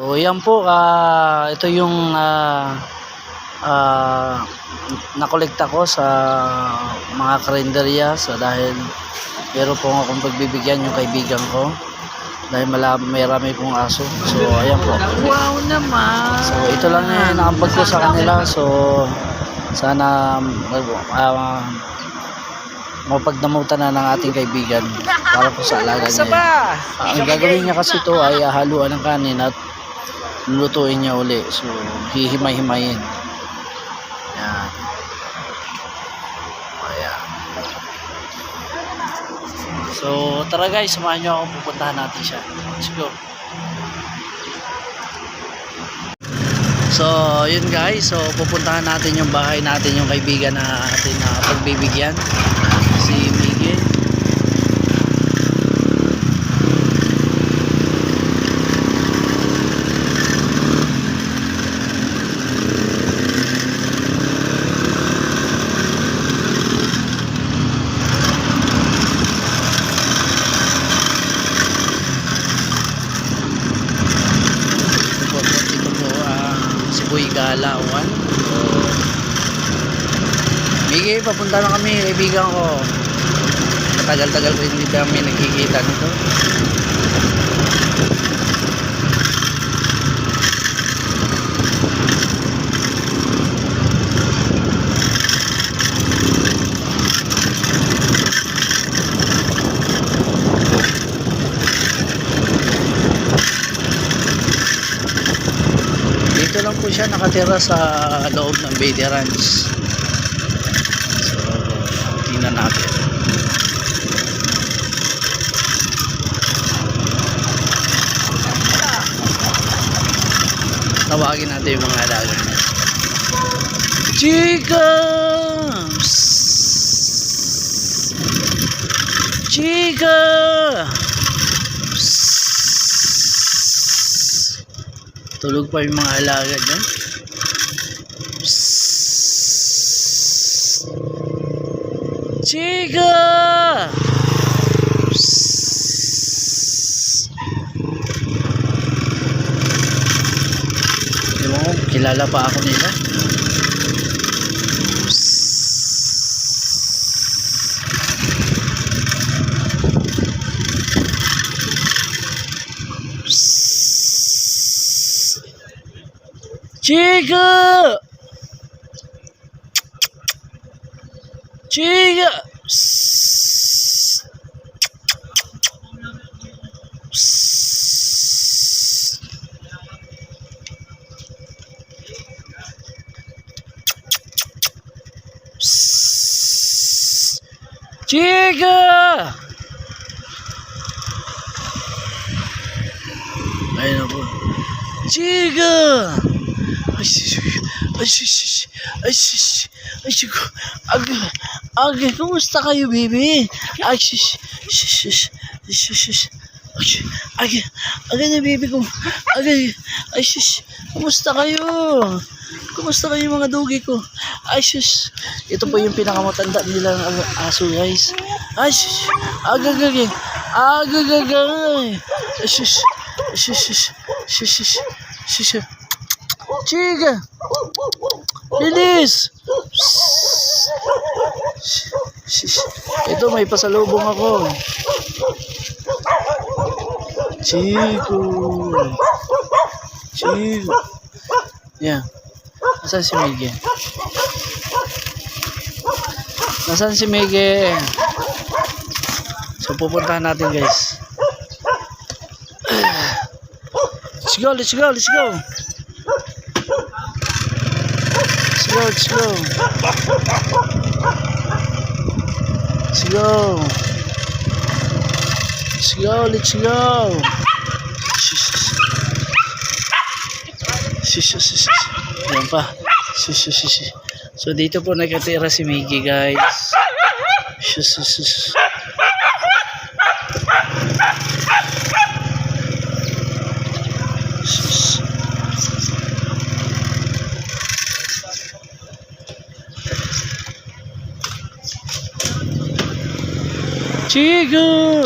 So, yan po, ah, ito yung ah, ah, nakolekta ko sa mga karinderya sa dahil meron po akong pagbibigyan yung kaibigan ko dahil mala, may rami pong aso. So, ayan po. Wow naman. So, ito lang yung nakambag ko sa kanila. So, sana uh, mapagdamutan na ng ating kaibigan para po sa alaga niya. ang gagawin niya kasi ito ay haluan ng kanin at lulutuin niya uli. So, hihimay-himayin. Yan. So, tara guys, samahan niyo ako. Pupuntahan natin siya. Let's go. So, yun guys. So, pupuntahan natin yung bahay natin, yung kaibigan na atin na pagbibigyan. Si Miguel. Ito po, ito po ang Galawan. So, Miggy, papunta na kami, kaibigan ko. Matagal-tagal ko hindi kami nagkikita nito. Dito lang po siya nakatira sa loob ng Bede Ranch. So, tingnan natin. Tawagin natin yung mga alaga. Chica! Chica! Tulog pa yung mga alaga dyan. Psst! Chica! Psst! Ko, kilala pa ako nila. Psst! Psst! Chica! Chica! Psst! Psst! Psst! Chica! Chica! Ay, sis, ay, sis, ay, sis, ay, sis, aga, aga, kumusta kayo, baby? Ay, sis, sis, sis, sis, sis, sis, aga, aga na, baby ko, aga, ay, sis, kumusta kayo? Kumusta kayo mga dogi ko? Ay, sis, ito po yung pinakamatanda nilang ano, aso, guys. Ay, sis, aga, aga, aga, aga, ay, sis, sis, sis, sis, sis, sis, Chiga! Bilis! Ito, may pasalubong ako. Chico! Chico! Yan. Nasaan si Miguel? Nasaan si Miguel? So, pupuntahan natin, guys. Let's go, let's go, let's go. Let's go, let's go. Let's. Shh, shh, shh, shh. Yan pa. Shh, shh. So dito po nakatira si Miggy guys. Shh, shh, Chico!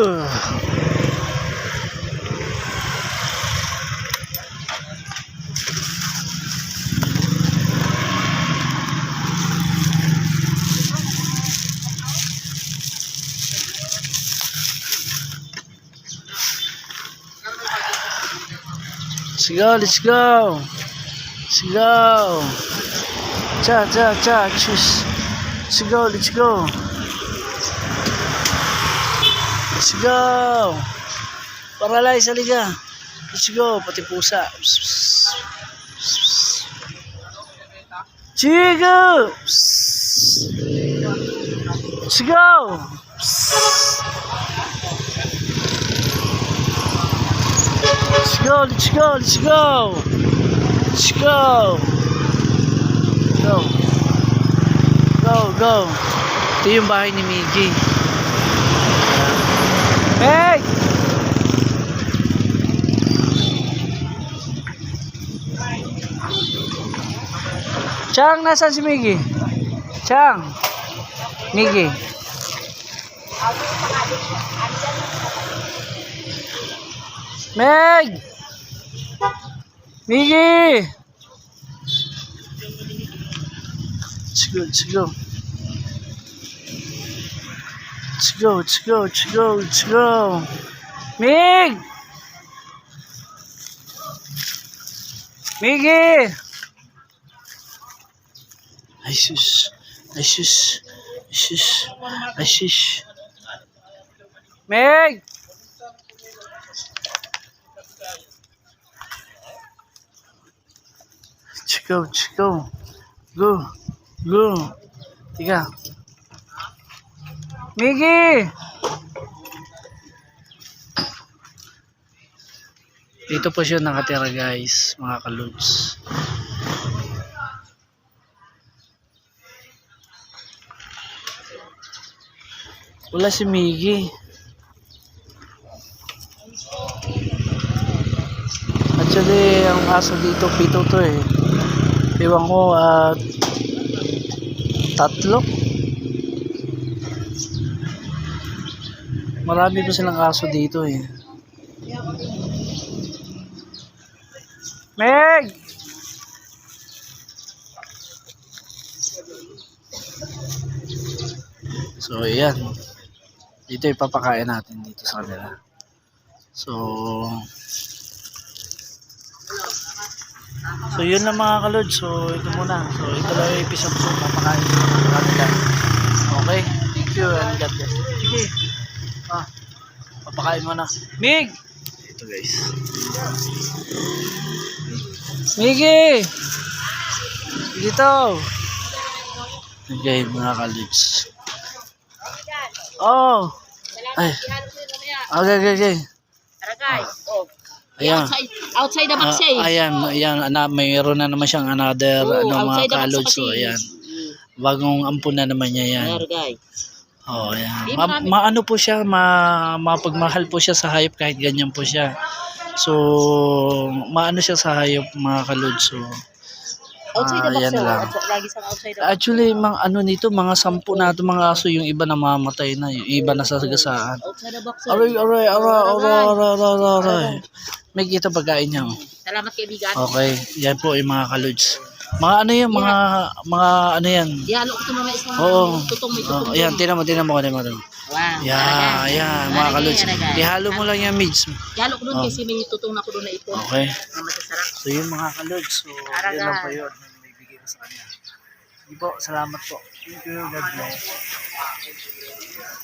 Let's go, let's go. Let's go. Cha, cha, cha. Let's go, let's go. Let's go. Paralyze, halika. Let's go, pati pusa. Chigo! Let's go! Let's go, let's go, let's go! Let's go! Go! Go, go! Ito yung bahay ni Miggy. Hey! Chang, nasaan si Miggy? Chang! Miggy. Meg! Miggy! Let's go, let's go. Let's go, let's go, let's go, let's go. Mig! Miggy! Ay, sus. Ay, sus. Meg! Let's go, let's go. Go. Go. Tiga. Miggy! Dito po siya nakatira guys, mga kaludes. Wala si Miggy. Actually, ang aso dito, pito to eh. Ewan ko, at tatlo. Marami pa silang aso dito eh. Meg! So, ayan. Dito ipapakain natin dito sa kanila. So, So, yun lang mga kalod. So, ito muna. So, ito lang yung episode ko. Papakain ko kanila. Okay? Thank you and God bless. Sige. Ah, papakain mo na. Mig! Ito guys. Miggy! Dito! Okay, mga kalods. Oh! Ay. Okay, okay, okay. Aragay. Oh. Ayan. Outside, outside the box siya eh. Ah, ayan, ayan, ana, mayroon na naman siyang another Oo, ano, mga box kalod. So, ayan. Bagong ampun na naman niya yan. Aragay. Oh. Di Ma- maano po siya, ma mapagmahal po siya sa hayop kahit ganyan po siya. So, maano siya sa hayop mga kalod. So, Outside the Ah, box yan lang. Lagi sa outside the box. actually, mga ano nito, mga sampu na ito mga aso, yung iba namamatay na, yung iba nasasagasaan. Outside the box. sir. Aray, aray, aray, aray, aray, aray, aray. May kita pagkain niya. oh. Salamat kaibigan. Okay, yan po yung mga kalods. Mga ano yan, mga, mga ano yan. Ihalo ko mga isang Oo. tutong may Oh, tutong. ayan, tinan mo, tinan mo, tinan mo. Wow. Yan, Aragay. yan, mga aragay. Ihalo mo lang yan, mids. Ihalo ko doon Oh. kasi may tutong na ko doon na ito. Okay. Na masasarap. So yun mga kalods. So, yun lang po yun. na May bigay ko sa kanya. Sige po, salamat po. Thank you, God bless.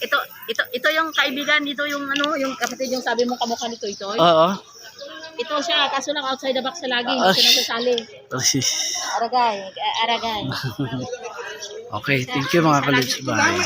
Ito, ito, ito yung kaibigan, ito yung ano, yung kapatid yung sabi mo kamukha nito ito. Oo. Ito siya, kaso lang outside the box siya lagi, Ah, hindi siya nasasali. Asis. Aragay, aragay. Okay, thank you mga kalods. Bye.